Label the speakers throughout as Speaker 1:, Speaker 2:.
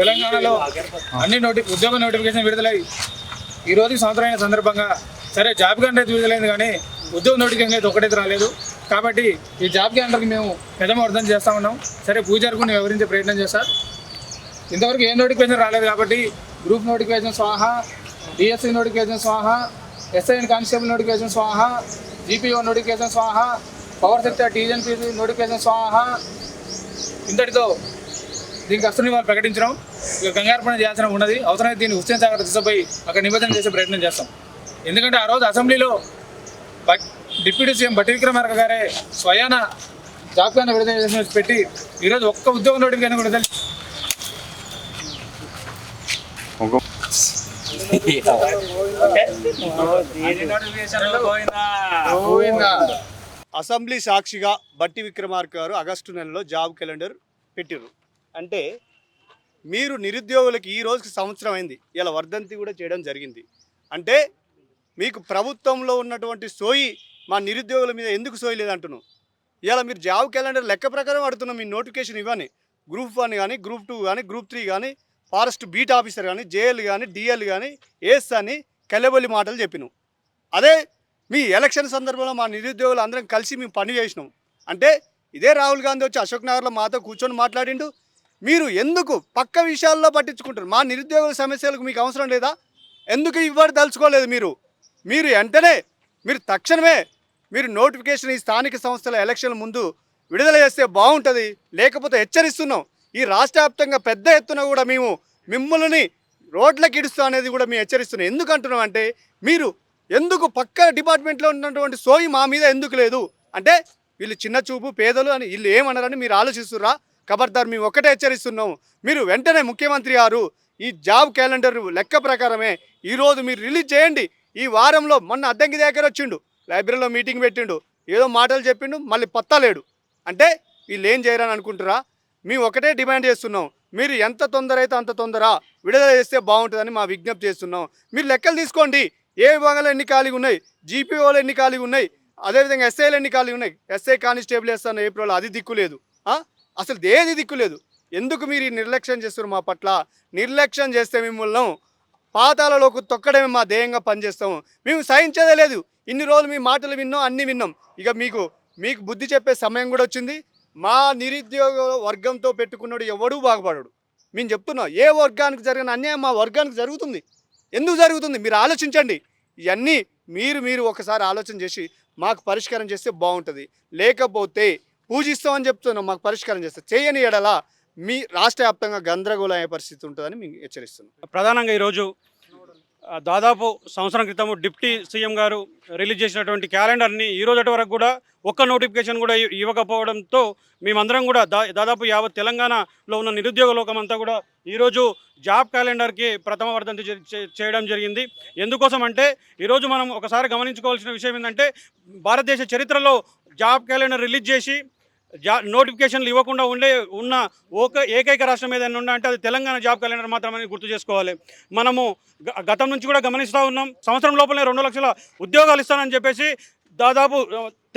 Speaker 1: తెలంగాణలో అన్ని నోటి ఉద్యోగ నోటిఫికేషన్ విడుదలై ఈ రోజు సంవత్సరమైన సందర్భంగా సరే జాబ్ క్యాలెండర్ అయితే విడుదలైంది కానీ ఉద్యోగ నోటిఫికేషన్ అయితే ఒకటైతే రాలేదు. కాబట్టి ఈ జాబ్ క్యాలెండర్కి మేము పెద్దమ అర్థం చేస్తా ఉన్నాం. సరే పూజారికి నేను వివరించే ప్రయత్నం చేస్తా. ఇంతవరకు ఏ నోటిఫికేషన్ రాలేదు కాబట్టి గ్రూప్ నోటిఫికేషన్ స్వాహా డిఎస్సి నోటిఫికేషన్ స్వాహ ఎస్ఐఎన్ కానిస్టేబుల్ నోటిఫికేషన్ స్వాహా జీపీఓ నోటిఫికేషన్ స్వాహా పవర్ సెక్టర్ టీజన్పీసీ నోటిఫికేషన్ స్వాహ ఇంతటితో దీనికి అసలు వాళ్ళు ప్రకటించడం ఇక కంగారు పని చేయాల్సిన ఉన్నది. అవసరమైతే దీన్ని హుస్సేన్ సాగర్ తీసుకుపోయి అక్కడ నిబంధన చేసే ప్రయత్నం చేస్తాం. ఎందుకంటే ఆ రోజు అసెంబ్లీలో డిప్యూటీ సీఎం బట్టి విక్రమార్క గారే స్వయాన జాబ్ కార్డు విడుదల చేసి పెట్టి ఈరోజు ఒక్క ఉద్యోగం నోటిఫికేషన్ కూడా?
Speaker 2: అసెంబ్లీ సాక్షిగా బట్టి విక్రమార్క గారు ఆగస్టు నెలలో జాబ్ క్యాలెండర్ పెట్టిర్రు. అంటే మీరు నిరుద్యోగులకి ఈ రోజుకి సంవత్సరం అయింది. ఇలా వర్ధంతి కూడా చేయడం జరిగింది. అంటే మీకు ప్రభుత్వంలో ఉన్నటువంటి సోయి మా నిరుద్యోగుల మీద ఎందుకు సోయి లేదంటున్నాం ఇలా మీరు జాబ్ క్యాలెండర్ లెక్క ప్రకారం అడుగుతున్నాం మీ నోటిఫికేషన్ ఇవ్వని. గ్రూప్ వన్ కానీ గ్రూప్ టూ కానీ గ్రూప్ త్రీ కానీ ఫారెస్ట్ బీట్ ఆఫీసర్ కానీ జేఎల్ కానీ డిఎల్ కానీ ఏఎస్ అని కలబొల్లి మాటలు చెప్పినాం అదే మీ ఎలక్షన్ సందర్భంలో మా నిరుద్యోగులు అందరం కలిసి మేము పని చేసినాం. అంటే ఇదే రాహుల్ గాంధీ వచ్చి అశోక్ నగర్లో మాతో కూర్చొని మాట్లాడిండు. మీరు ఎందుకు పక్క విషయాల్లో పట్టించుకుంటారు మా నిరుద్యోగుల సమస్యలకు మీకు అవసరం లేదా? ఎందుకు ఇవ్వరు తలుచుకోలేదు మీరు? మీరు వెంటనే మీరు తక్షణమే మీరు నోటిఫికేషన్ ఈ స్థానిక సంస్థల ఎలక్షన్ ముందు విడుదల చేస్తే బాగుంటుంది. లేకపోతే హెచ్చరిస్తున్నాం. ఈ రాష్ట్ర వ్యాప్తంగా పెద్ద ఎత్తున కూడా మేము మిమ్మల్ని రోడ్లకు ఇడుస్తాం అనేది కూడా మేము హెచ్చరిస్తున్నాం. ఎందుకు అంటున్నాం అంటే మీరు ఎందుకు పక్క డిపార్ట్మెంట్లో ఉన్నటువంటి సోయి మా మీద ఎందుకు లేదు? అంటే వీళ్ళు చిన్న చూపు పేదలు అని వీళ్ళు ఏమన్నారని మీరు ఆలోచిస్తుర్రా? ఖబర్దార్ మేము ఒకటే హెచ్చరిస్తున్నాం. మీరు వెంటనే ముఖ్యమంత్రి గారు ఈ జాబ్ క్యాలెండర్ లెక్క ప్రకారమే ఈరోజు మీరు రిలీజ్ చేయండి. ఈ వారంలో మొన్న అద్దంకి దగ్గర వచ్చిండు. లైబ్రరీలో మీటింగ్ పెట్టిండు. ఏదో మాటలు చెప్పిండు మళ్ళీ పత్తలేడు అంటే వీళ్ళు ఏం చేయరని అనుకుంటారా? మేము ఒకటే డిమాండ్ చేస్తున్నాం. మీరు ఎంత తొందర అయితే అంత తొందర విడుదల చేస్తే బాగుంటుందని మా విజ్ఞప్తి చేస్తున్నాం. మీరు లెక్కలు తీసుకోండి. ఏ విభాగాలు ఎన్ని ఖాళీగా ఉన్నాయి? జీపీఓలు ఎన్ని ఖాళీగా ఉన్నాయి? అదేవిధంగా ఎస్ఐలు ఎన్ని ఖాళీగా ఉన్నాయి? ఎస్ఐ కానిస్టేబుల్ వేస్తాను ఏప్రిల్ అది దిక్కు లేదు. అసలు ఏది దిక్కు లేదు. ఎందుకు మీరు ఈ నిర్లక్ష్యం చేస్తున్నారు మా పట్ల? నిర్లక్ష్యం చేస్తే మిమ్మల్ని పాతాలలోకి తొక్కడమే మా ధ్యేయంగా పనిచేస్తాము. మేము సహించేదే లేదు. ఇన్ని రోజులు మీ మాటలు విన్నాం అన్నీ విన్నాం. ఇక మీకు మీకు బుద్ధి చెప్పే సమయం కూడా వచ్చింది. మా నిరుద్యోగ వర్గంతో పెట్టుకున్నాడు ఎవడూ బాగుపడడు. మేము చెప్తున్నాం ఏ వర్గానికి జరిగిన అన్యాయం మా వర్గానికి జరుగుతుంది. ఎందుకు జరుగుతుంది? మీరు ఆలోచించండి. ఇవన్నీ మీరు మీరు ఒకసారి ఆలోచన చేసి మాకు పరిష్కారం చేస్తే బాగుంటుంది. లేకపోతే పూజిస్తామని చెప్తున్నాం మాకు పరిష్కారం చేస్తే. చేయని ఎడల మీ రాష్ట్ర వ్యాప్తంగా గందరగోళం అయ్యే పరిస్థితి ఉంటుందని మేము హెచ్చరిస్తున్నాం.
Speaker 3: ప్రధానంగా ఈరోజు దాదాపు సంవత్సరం క్రితం డిప్టీ సీఎం గారు రిలీజ్ చేసినటువంటి క్యాలెండర్ని ఈ రోజు వరకు కూడా ఒక్క నోటిఫికేషన్ కూడా ఇవ్వకపోవడంతో మేమందరం కూడా దా దాదాపు యావత్ తెలంగాణలో ఉన్న నిరుద్యోగ లోకం అంతా కూడా ఈరోజు జాబ్ క్యాలెండర్కి ప్రథమ వర్ధంతి చేయడం జరిగింది. ఎందుకోసం అంటే ఈరోజు మనం ఒకసారి గమనించుకోవాల్సిన విషయం ఏంటంటే భారతదేశ చరిత్రలో జాబ్ క్యాలెండర్ రిలీజ్ చేసి జా నోటిఫికేషన్లు ఇవ్వకుండా ఉండే ఉన్న ఒక ఏకైక రాష్ట్రం ఏదైనా ఉందా అంటే అది తెలంగాణ జాబ్ క్యాలెండర్ మాత్రమే గుర్తు చేసుకోవాలి. మనము గతం నుంచి కూడా గమనిస్తూ ఉన్నాం. సంవత్సరం లోపలే రెండు లక్షల ఉద్యోగాలు ఇస్తానని చెప్పేసి దాదాపు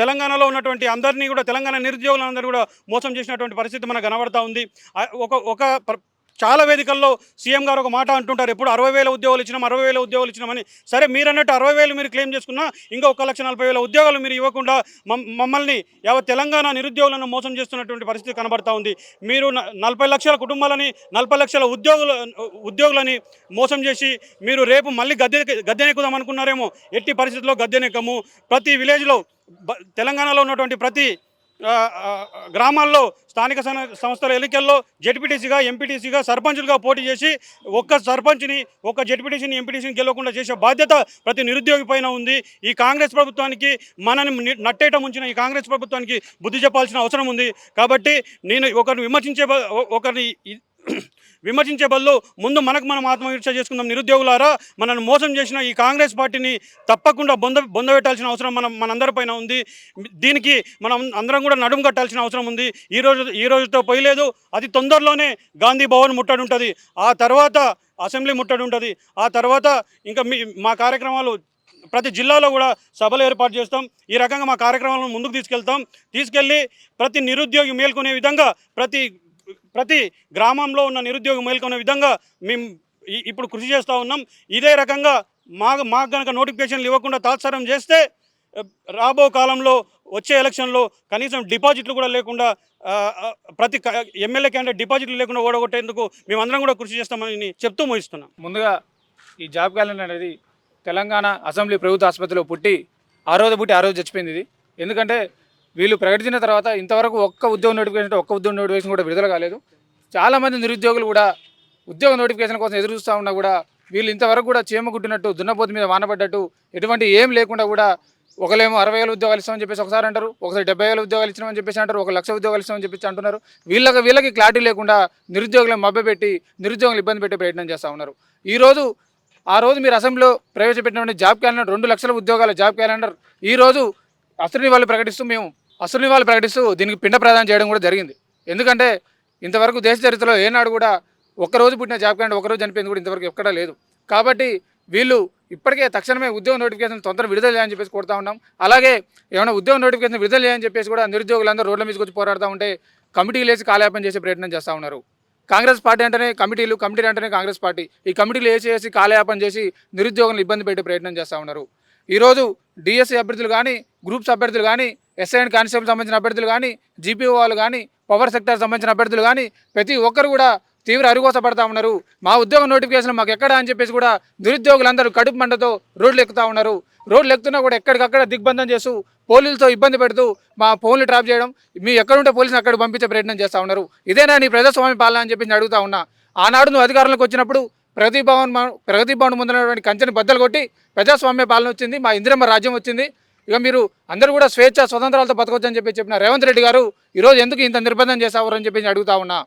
Speaker 3: తెలంగాణలో ఉన్నటువంటి అందరినీ కూడా తెలంగాణ నిరుద్యోగులందరూ కూడా మోసం చేసినటువంటి పరిస్థితి మనకు కనబడతా ఉంది. ఒక ఒక చాలా వేదికల్లో సీఎం గారు ఒక మాట అంటుంటారు. ఎప్పుడు అరవై వేల ఉద్యోగాలు ఇచ్చినాం అరవై వేల ఉద్యోగాలు ఇచ్చినామని సరే మీరు అన్నట్టు అరవై వేలు మీరు క్లెయిమ్ చేసుకున్నా ఇంకా ఒక లక్ష నలభై వేల ఉద్యోగాలు మీరు ఇవ్వకుండా మమ్మల్ని యావత్ తెలంగాణ నిరుద్యోగులను మోసం చేస్తున్నటువంటి పరిస్థితి కనబడతా ఉంది. మీరు నలభై లక్షల కుటుంబాలని నలభై లక్షల ఉద్యోగుల ఉద్యోగులని మోసం చేసి మీరు రేపు మళ్ళీ గద్దె గద్దెనెక్కుదాం అనుకున్నారేమో. ఎట్టి పరిస్థితుల్లో గద్దెనెక్కము ప్రతి విలేజ్లో బ- తెలంగాణలో ఉన్నటువంటి ప్రతి గ్రామాల్లో స్థానిక సంస్థల ఎన్నికల్లో జెడ్పీటీసీగా ఎంపీటీసీగా సర్పంచులుగా పోటీ చేసి ఒక్క సర్పంచ్ని ఒక్క జెడ్పీటీసీని ఎంపీటీసీని గెలవకుండా చేసే బాధ్యత ప్రతి నిరుద్యోగి పైన ఉంది. ఈ కాంగ్రెస్ ప్రభుత్వానికి మనని నట్టేట నట్టేయటం ఉంచిన ఈ కాంగ్రెస్ ప్రభుత్వానికి బుద్ధి చెప్పాల్సిన అవసరం ఉంది. కాబట్టి నేను ఒకరిని విమర్శించే ఒకరిని విమర్శించే బదులు ముందు మనకు మనం ఆత్మవిమర్శ చేసుకుందాం. నిరుద్యోగులారా మనల్ని మోసం చేసిన ఈ కాంగ్రెస్ పార్టీని తప్పకుండా బొంద బొందబెట్టాల్సిన అవసరం మనం మనందరిపైన ఉంది. దీనికి మనం అందరం కూడా నడుము కట్టాల్సిన అవసరం ఉంది. ఈ రోజు ఈ రోజుతో పోయలేదు. అది తొందరలోనే గాంధీ భవన్ ముట్టడి ఉంటుంది ఆ తర్వాత అసెంబ్లీ ముట్టడి ఉంటుంది ఆ తర్వాత ఇంకా మీ మా కార్యక్రమాలు ప్రతి జిల్లాలో కూడా సభలు ఏర్పాటు చేస్తాం. ఈ రకంగా మా కార్యక్రమాలను ముందుకు తీసుకెళ్తాం. తీసుకెళ్ళి ప్రతి నిరుద్యోగి మేల్కొనే విధంగా ప్రతి ప్రతి గ్రామంలో ఉన్న నిరుద్యోగం మేల్కొన్న విధంగా మేము ఇప్పుడు కృషి చేస్తూ ఉన్నాం. ఇదే రకంగా మా మాకు కనుక నోటిఫికేషన్లు ఇవ్వకుండా తాత్సారం చేస్తే రాబో కాలంలో వచ్చే ఎలక్షన్లో కనీసం డిపాజిట్లు కూడా లేకుండా ప్రతి ఎమ్మెల్యే క్యాండిడేట్ డిపాజిట్లు లేకుండా ఓడగొట్టేందుకు మేమందరం కూడా కృషి చేస్తామని చెప్తూ ముగిస్తున్నాం.
Speaker 1: ముందుగా ఈ జాబ్ క్యాలెండర్ అనేది తెలంగాణ అసెంబ్లీ ప్రభుత్వ ఆసుపత్రిలో పుట్టి ఆ రోజు పుట్టి ఆ రోజు చచ్చిపోయింది ఇది. ఎందుకంటే వీళ్ళు ప్రకటించిన తర్వాత ఇంతవరకు ఒక్క ఉద్యోగ నోటిఫికేషన్ ఒక్క ఉద్యోగ నోటిఫికేషన్ కూడా విడుదల కాలేదు. చాలామంది నిరుద్యోగులు కూడా ఉద్యోగ నోటిఫికేషన్ కోసం ఎదురు చూస్తూ ఉన్నా కూడా వీళ్ళు ఇంతవరకు కూడా చీమ గుట్టినట్టు దున్నపోతు మీద వానపడ్డట్టు ఎటువంటి ఏం లేకుండా కూడా ఒకలేమో అరవై వేల ఉద్యోగాలు ఇస్తామని చెప్పేసి ఒకసారి అంటారు ఒకసారి డెబ్బై వేల ఉద్యోగాలు ఇచ్చినామని చెప్పేసి అంటారు ఒక లక్ష ఉద్యోగాలు ఇస్తామని చెప్పేసి అంటున్నారు. వీళ్ళకి వీళ్ళకి క్లారిటీ లేకుండా నిరుద్యోగులను మభ్యపెట్టి నిరుద్యోగులు ఇబ్బంది పెట్టే ప్రయత్నం చేస్తూ ఉన్నారు. ఈరోజు ఆ రోజు మీరు అసెంబ్లీలో ప్రవేశపెట్టినటువంటి జాబ్ క్యాలెండర్ రెండు లక్షల ఉద్యోగాల జాబ్ క్యాలెండర్ ఈ రోజు అసలు వాళ్ళు ప్రకటిస్తూ మేము అసలు నివాళులు ప్రకటిస్తూ దీనికి పిండ ప్రదానం చేయడం కూడా జరిగింది. ఎందుకంటే ఇంతవరకు దేశ చరిత్రలో ఏనాడు కూడా ఒక్కరోజు పుట్టిన జాబ్ క్యాండ్ ఒకరోజు చనిపోయింది కూడా ఇంతవరకు ఎక్కడా లేదు. కాబట్టి వీళ్ళు ఇప్పటికే తక్షణమే ఉద్యోగ నోటిఫికేషన్ తొందర విడుదల చేయాలని చెప్పేసి కోరుతా ఉన్నాం. అలాగే ఏమైనా ఉద్యోగ నోటిఫికేషన్ విడుదల చేయాలని చెప్పేసి కూడా నిరుద్యోగులందరూ రోడ్ల మీదకి వచ్చి పోరాడుతూ ఉంటే కమిటీలు వేసి కాలయాపన చేసే ప్రయత్నం చేస్తూ ఉన్నారు. కాంగ్రెస్ పార్టీ అంటేనే కమిటీలు కమిటీలు అంటేనే కాంగ్రెస్ పార్టీ. ఈ కమిటీలు వేసి వేసి కాలయాపన చేసి నిరుద్యోగులను ఇబ్బంది పెట్టే ప్రయత్నం చేస్తూ ఉన్నారు. ఈరోజు డిఎస్సీ అభ్యర్థులు కానీ గ్రూప్స్ అభ్యర్థులు కానీ ఎస్ఐ అండ్ కానిస్టేబుల్ సంబంధించిన అభ్యర్థులు కానీ జీపీఓ వాళ్ళు కానీ పవర్ సెక్టర్ సంబంధించిన అభ్యర్థులు కానీ ప్రతి ఒక్కరు కూడా తీవ్ర అరుగోసపడతా ఉన్నారు. మా ఉద్యోగ నోటిఫికేషన్ మాకు ఎక్కడ అని చెప్పేసి కూడా నిరుద్యోగులందరూ కడుపు మంటతో రోడ్లు ఎక్కుతా ఉన్నారు. రోడ్లు ఎక్కుతున్నా కూడా ఎక్కడికక్కడ దిగ్బంధం చేస్తూ పోలీసులతో ఇబ్బంది పెడుతూ మా ఫోన్లు ట్రాప్ చేయడం మీ ఎక్కడుంటే పోలీసులు అక్కడ పంపించే ప్రయత్నం చేస్తూ ఉన్నారు. ఇదేనా నీ ప్రజాస్వామ్య పాలన అని చెప్పి నేను అడుగుతా ఉన్నా. ఆనాడు నువ్వు అధికారంలోకి వచ్చినప్పుడు ప్రగతి భవన్ ప్రగతి భవన్ ముందున్నటువంటి కంచెని బద్దలు కొట్టి ప్రజాస్వామ్య పాలన వచ్చింది మా ఇందిరమ్మ రాజ్యం వచ్చింది. ఇక మీరు అందరూ కూడా స్వేచ్ఛ స్వతంత్రాలతో బతకొచ్చని చెప్పి చెప్పిన రేవంత్ రెడ్డి గారు ఈరోజు ఎందుకు ఇంత నిర్బంధం చేశారు అని చెప్పి అడుగుతా ఉన్నా.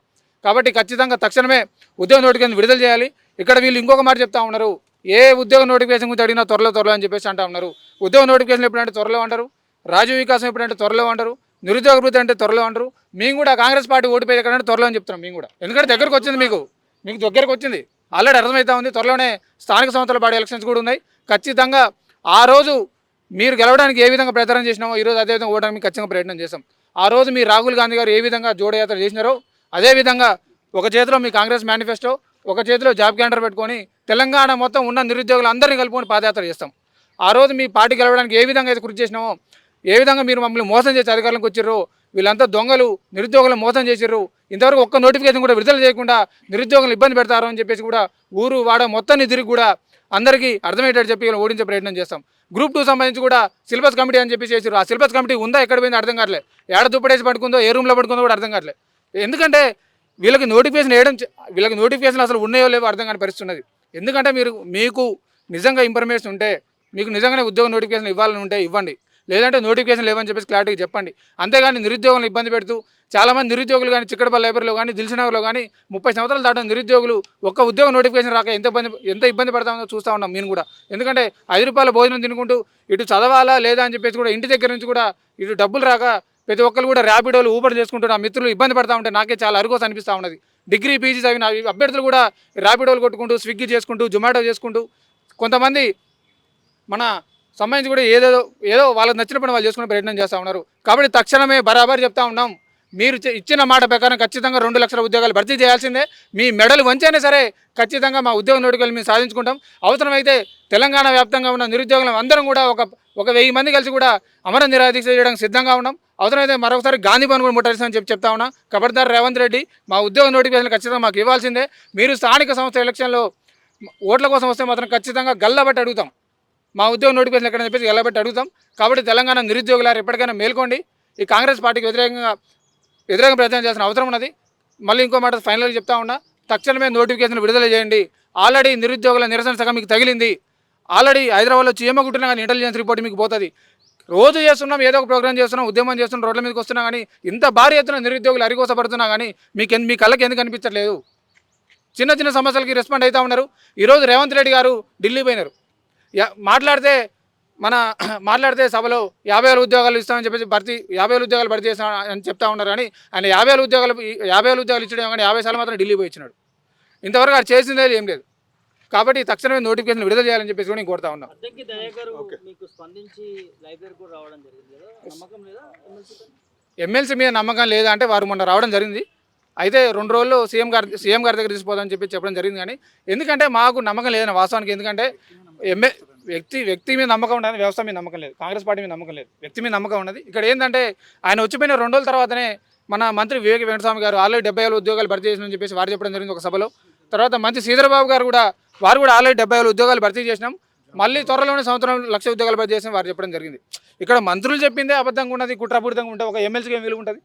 Speaker 1: కాబట్టి ఖచ్చితంగా తక్షణమే ఉద్యోగ నోటిఫికేషన్ విడుదల చేయాలి. ఇక్కడ వీళ్ళు ఇంకొక మాట చెప్తా ఉన్నారు. ఏ ఉద్యోగ నోటిఫికేషన్ గురించి అడిగినా త్వరలో త్వరలో అని చెప్పేసి అంటా ఉన్నారు. ఉద్యోగ నోటిఫికేషన్ ఎప్పుడంటే త్వరలో అంటారు. రాజీవ్ వికాసం ఎప్పుడంటే త్వరలో అంటారు. నిరుద్యోగ వృత్తి అంటే త్వరలో అంటారు. మేము కూడా కాంగ్రెస్ పార్టీ ఓటు ఎక్కడంటే త్వరలో అని చెప్తున్నాం మేము కూడా. ఎందుకంటే దగ్గరకు వచ్చింది మీకు. మీకు దగ్గరకు వచ్చింది. ఆల్రెడీ అర్థమవుతా ఉంది. త్వరలోనే స్థానిక సంస్థల పార్టీ ఎలక్షన్స్ కూడా ఉన్నాయి. ఖచ్చితంగా ఆ రోజు మీరు గెలవడానికి ఏ విధంగా ప్రచారం చేసినామో ఈరోజు అదేవిధంగా ఓడడానికి ఖచ్చితంగా ప్రయత్నం చేస్తాం ఆ రోజు మీ రాహుల్ గాంధీ గారు ఏ విధంగా జోడయాత్ర చేసినారో అదేవిధంగా ఒక చేతిలో మీ కాంగ్రెస్ మేనిఫెస్టో ఒక చేతిలో జాబ్ క్యాండర్ పెట్టుకొని తెలంగాణ మొత్తం ఉన్న నిరుద్యోగులు అందరినీ కలుపుకొని పాదయాత్ర చేస్తాం. ఆ రోజు మీ పార్టీ గెలవడానికి ఏ విధంగా అయితే కృషి చేసినామో ఏ విధంగా మీరు మమ్మల్ని మోసం చేసి అధికారంలోకి వచ్చిర్రో వీళ్ళంతా దొంగలు నిరుద్యోగులను మోసం చేసిర్రు ఇంతవరకు ఒక్క నోటిఫికేషన్ కూడా విడుదల చేయకుండా నిరుద్యోగులను ఇబ్బంది పెడతారు అని చెప్పేసి కూడా ఊరు వాడ మొత్తాన్ని తిరిగి కూడా అందరికీ అర్థమయ్యేటట్టు చెప్పి ఓడించే ప్రయత్నం చేస్తాం. గ్రూప్ టూ సంబంధించి కూడా సిలబస్ కమిటీ అని చెప్పి చేసారు ఆ సిలబస్ కమిటీ ఉందా? ఎక్కడ పోయిందో అర్థం కావట్లేదు ఏడ దుప్పటేసి పడుకుందో ఏ రూమ్లో పడుకుందో కూడా అర్థం కావట్లేదు ఎందుకంటే వీళ్ళకి నోటిఫికేషన్ వేయడం వీళ్ళకి నోటిఫికేషన్ అసలు ఉన్నాయో లేవో అర్థం కాని పరిస్థితి ఉన్నది. ఎందుకంటే మీరు మీకు నిజంగా ఇన్ఫర్మేషన్ ఉంటే మీకు నిజంగానే ఉద్యోగ నోటిఫికేషన్ ఇవ్వాలని ఉంటే ఇవ్వండి. లేదంటే నోటిఫికేషన్ లేవని చెప్పేసి క్లారిటీగా చెప్పండి. అంతేగాని నిరుద్యోగులను ఇబ్బంది పెడుతూ చాలామంది నిరుద్యోగులు కానీ చిక్కడపల్లి లైబ్రరీలో కానీ దిల్సునగర్లో కానీ ముప్పై సంవత్సరాలు దాటిన నిరుద్యోగులు ఒక్క ఉద్యోగ నోటిఫికేషన్ రాక ఎంత ఇబ్బంది ఎంత ఇబ్బంది పడతామో చూస్తూ ఉన్నాం మేము కూడా. ఎందుకంటే ఐదు రూపాయల భోజనం తినుకుంటూ ఇటు చదవాలా లేదా అని చెప్పేసి కూడా ఇంటి దగ్గర నుంచి కూడా ఇటు డబ్బులు రాక ప్రతి ఒక్కరు కూడా ర్యాపిడోలు ఊబర్ చేసుకుంటూ నా మిత్రులు ఇబ్బంది పడతా ఉంటే నాకే చాలా అరుగోస్ అనిపిస్తూ ఉన్నది. డిగ్రీ పీజీ చదివిన అభ్యర్థులు కూడా ర్యాపిడోలు కొట్టుకుంటూ స్విగ్గీ చేసుకుంటూ జొమాటో చేసుకుంటూ కొంతమంది మన సంబంధించి కూడా ఏదో ఏదో వాళ్ళకి నచ్చిన పని వాళ్ళు చేసుకునే ప్రయత్నం చేస్తూ ఉన్నారు. కాబట్టి తక్షణమే బరాబర్ చెప్తా ఉన్నాం. మీరు ఇచ్చిన మాట ప్రకారం ఖచ్చితంగా రెండు లక్షల ఉద్యోగాలు భర్తీ చేయాల్సిందే. మీ మెడలు వంచైనా సరే ఖచ్చితంగా మా ఉద్యోగ నోటికలు మేము సాధించుకుంటాం. అవసరమైతే తెలంగాణ వ్యాప్తంగా ఉన్న నిరుద్యోగులం అందరం కూడా ఒక ఒక వెయ్యి మంది కలిసి కూడా అమర నిరాదీక్ష చేయడానికి సిద్ధంగా ఉన్నాం. అవసరమైతే మరొకసారి గాంధీ భవన్ కూడా ముట్టాల్సిందని చెప్పి చెప్తా ఉన్నా. కబర్దార్ రేవంత్ రెడ్డి మా ఉద్యోగ నోటిఫికేషన్ ఖచ్చితంగా మాకు ఇవ్వాల్సిందే. మీరు స్థానిక సంస్థ ఎలక్షన్లో ఓట్ల కోసం వస్తే మాత్రం ఖచ్చితంగా గల్లబట్టి అడుగుతాం. మా ఉద్యోగ నోటిఫికేషన్ ఎక్కడ చెప్పేసి గల్లబట్టి అడుగుతాం. కాబట్టి తెలంగాణ నిరుద్యోగులారు ఎప్పటికైనా మేల్కోండి. ఈ కాంగ్రెస్ పార్టీకి వ్యతిరేకంగా వ్యతిరేకంగా ప్రయత్నం చేసిన అవసరం ఉన్నది. మళ్ళీ ఇంకో మాట ఫైనల్గా చెప్తా ఉన్నా తక్షణమే నోటిఫికేషన్ విడుదల చేయండి. ఆల్రెడీ నిరుద్యోగుల నిరసన సగం మీకు తగిలింది. ఆల్రెడీ హైదరాబాద్లో చీమ కుట్టినా కానీ ఇంటెలిజెన్స్ రిపోర్ట్ మీకు పోతుంది. రోజు చేస్తున్నాం ఏదో ఒక ప్రోగ్రామ్ చేస్తున్నాం ఉద్యమం చేస్తున్నాం రోడ్ల మీదకి వస్తున్నా కానీ ఇంత భారీ ఎత్తున నిరుద్యోగులు అరిగోసపడుతున్నా కానీ మీకు మీ కళ్ళకి ఎందుకు కనిపించట్లేదు చిన్న చిన్న సమస్యలకి రెస్పాండ్ అవుతా ఉన్నారు. ఈరోజు రేవంత్ రెడ్డి గారు ఢిల్లీ పోయినారు. మాట్లాడితే మన మాట్లాడితే సభలో యాభై వేల ఉద్యోగాలు ఇస్తామని చెప్పేసి భర్తీ యాభై వేల ఉద్యోగాలు భర్తీ చేస్తాం అని చెప్తా ఉన్నారు కానీ ఆయన యాభై వేల ఉద్యోగాలు యాభై వేల ఉద్యోగాలు ఇచ్చడం కానీ యాభై సార్లు మాత్రం ఢిల్లీ పోయి ఇచ్చినాడు ఇంతవరకు అది చేసిందే ఏం లేదు. కాబట్టి తక్షణమే నోటిఫికేషన్ విడుదల చేయాలని చెప్పేసి కూడా నేను కోరుతా ఉన్నాం.
Speaker 4: అద్దెకి దయాకర్ మీకు స్పందించి లైబ్రరీ కూడా రావడం జరిగింది కదా? నమ్మకం లేదా ఎమ్మెల్సీ
Speaker 1: ఎమ్మెల్సీ మీద నమ్మకం లేదా అంటే వారు మొన్న రావడం జరిగింది. అయితే రెండు రోజులు సీఎం గారి సీఎం గారి దగ్గర తీసిపోదని చెప్పి చెప్పడం జరిగింది కానీ ఎందుకంటే మాకు నమ్మకం లేదని వాస్తవానికి ఎందుకంటే ఎంఏ వ్యక్తి వ్యక్తి మీద నమ్మకం ఉండదు వ్యవస్థ మీద నమ్మకం లేదు. కాంగ్రెస్ పార్టీ మీద నమ్మకం లేదు. వ్యక్తి మీద నమ్మకం ఉన్నది. ఇక్కడ ఏంటంటే ఆయన వచ్చిపోయిన రెండు రోజుల తర్వాతనే మన మంత్రి వివేక వెంకటస్వామి గారు ఆల్రెడీ డెబ్బై ఏళ్ళు ఉద్యోగాలు భర్తీ చేసినని చెప్పేసి వారు చెప్పడం జరిగింది ఒక సభలో. తర్వాత మంత్రి శ్రీధరబాబు గారు కూడా వారు కూడా ఆల్రెడీ డెబ్బై ఏళ్ళు ఉద్యోగాలు భర్తీ చేసినాం. మళ్ళీ త్వరలోనే సంవత్సరం లక్ష ఉద్యోగాలు భర్తీ చేసిన వారు చెప్పడం జరిగింది. ఇక్కడ మంత్రులు చెప్పిందే అబద్ధంగా ఉన్నది కుట్రపూరితంగా ఉంటే ఒక ఎమ్మెల్సీకి ఏం విలువ ఉంటుంది?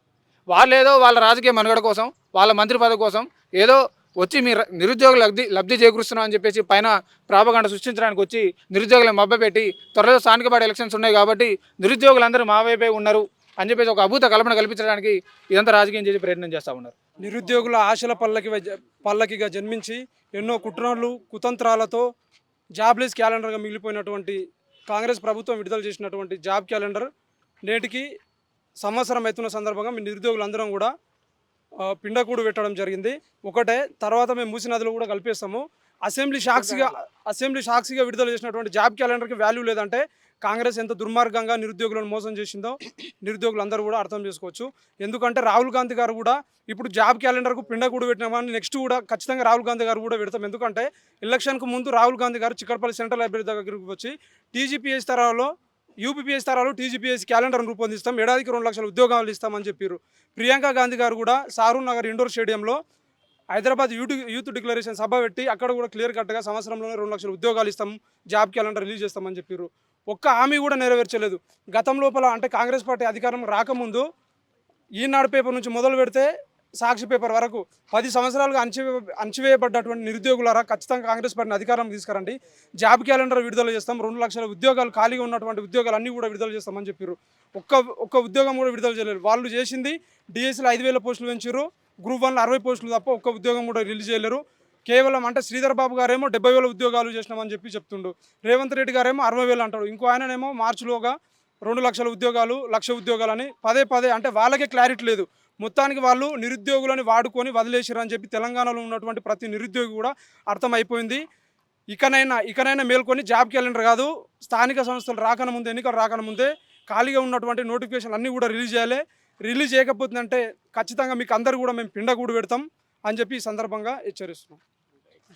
Speaker 1: వాళ్ళు ఏదో వాళ్ళ రాజకీయ మనుగడ కోసం వాళ్ళ మంత్రి పదవి కోసం ఏదో వచ్చి మీ నిరుద్యోగులు లబ్ధి లబ్ధి చేకూరుస్తున్నాం అని చెప్పేసి పైన ప్రాపగండ సృష్టించడానికి వచ్చి నిరుద్యోగులను మభ్యపెట్టి త్వరలో స్థానిక పార్టీ ఎలక్షన్స్ ఉన్నాయి కాబట్టి నిరుద్యోగులందరూ మా వైపే ఉన్నారు అని చెప్పేసి ఒక అభూత కల్పన కల్పించడానికి ఇదంతా రాజకీయం చేసి ప్రయత్నం చేస్తూ ఉన్నారు.
Speaker 5: నిరుద్యోగుల ఆశల పల్లకి పల్లకిగా జన్మించి ఎన్నో కుట్రలు కుతంత్రాలతో జాబ్లెస్ క్యాలెండర్గా మిగిలిపోయినటువంటి కాంగ్రెస్ ప్రభుత్వం విడుదల చేసినటువంటి జాబ్ క్యాలెండర్ నేటికి సంవత్సరం అవుతున్న సందర్భంగా మీ నిరుద్యోగులందరం కూడా పిండకూడు పెట్టడం జరిగింది. ఒకటే తర్వాత మేము మూసి నదిలో కూడా కలిపేస్తాము. అసెంబ్లీ సాక్షిగా అసెంబ్లీ సాక్షిగా విడుదల చేసినటువంటి జాబ్ క్యాలెండర్కి వాల్యూ లేదంటే కాంగ్రెస్ ఎంత దుర్మార్గంగా నిరుద్యోగులను మోసం చేసిందో నిరుద్యోగులు అందరూ కూడా అర్థం చేసుకోవచ్చు. ఎందుకంటే రాహుల్ గాంధీ గారు కూడా ఇప్పుడు జాబ్ క్యాలెండర్కు పిండకూడు పెట్టినామని నెక్స్ట్ కూడా ఖచ్చితంగా రాహుల్ గాంధీ గారు కూడా పెడతాం. ఎందుకంటే ఎలక్షన్కు ముందు రాహుల్ గాంధీ గారు చిక్కడపల్లి సెంట్రల్ లైబ్రరీ దగ్గరికి వచ్చి టీజీపీఎస్ తరహాలో యూపీపీఎస్ తరాలు టీజీపీఎస్ క్యాలెండర్ను రూపొందిస్తాం ఏడాదికి రెండు లక్షల ఉద్యోగాలు ఇస్తామని చెప్పారు ప్రియాంక గాంధీ గారు కూడా సారూర్ నగర్ ఇండోర్ స్టేడియంలో హైదరాబాద్ యూత్ యూత్ డిక్లరేషన్ సభ పెట్టి అక్కడ కూడా క్లియర్ కట్గా సంవత్సరంలోనే రెండు లక్షల ఉద్యోగాలు ఇస్తాం జాబ్ క్యాలెండర్ రిలీజ్ చేస్తామని చెప్పారు ఒక్క హామీ కూడా నెరవేర్చలేదు. గతం లోపల అంటే కాంగ్రెస్ పార్టీ అధికారం రాకముందు ఈనాడు పేపర్ నుంచి మొదలు పెడితే సాక్షి పేపర్ వరకు పది సంవత్సరాలుగా అణచివే అణచివేయబడ్డటువంటి నిరుద్యోగులారా ఖచ్చితంగా కాంగ్రెస్ పార్టీని అధికారం తీసుకురండి. జాబ్ క్యాలెండర్ విడుదల చేస్తాం. రెండు లక్షల ఉద్యోగాలు ఖాళీగా ఉన్నటువంటి ఉద్యోగాలు అన్నీ కూడా విడుదల చేస్తామని చెప్పారు ఒక్క ఒక్క ఉద్యోగం కూడా విడుదల చేయలేదు. వాళ్ళు చేసింది డిఎస్సీలో ఐదు వేల పోస్టులు పెంచారు గ్రూప్ వన్లో అరవై పోస్టులు తప్ప ఒక్క ఉద్యోగం కూడా రిలీజ్ చేయలేరు. కేవలం అంటే శ్రీధర్ బాబు గారేమో డెబ్బై వేల ఉద్యోగాలు చేసినామని చెప్పి చెప్తుండు. రేవంత్ రెడ్డి గారేమో అరవై వేలు అంటాడు. ఇంకో ఆయననేమో మార్చిలోగా రెండు లక్షల ఉద్యోగాలు లక్ష ఉద్యోగాలని పదే పదే అంటే వాళ్ళకే క్లారిటీ లేదు. మొత్తానికి వాళ్ళు నిరుద్యోగులని వాడుకొని వదిలేసారు అని చెప్పి తెలంగాణలో ఉన్నటువంటి ప్రతి నిరుద్యోగి కూడా అర్థమైపోయింది. ఇకనైనా ఇకనైనా మేల్కొని జాబ్ క్యాలెండర్ కాదు స్థానిక సంస్థలు రాకన ముందే ఎన్నికలు రాకన ముందే ఖాళీగా ఉన్నటువంటి నోటిఫికేషన్ అన్నీ కూడా రిలీజ్ చేయాలి. రిలీజ్ చేయకపోతుందంటే ఖచ్చితంగా మీకు అందరు కూడా మేము పిండగూడు పెడతాం అని చెప్పి ఈ సందర్భంగా హెచ్చరిస్తున్నాం.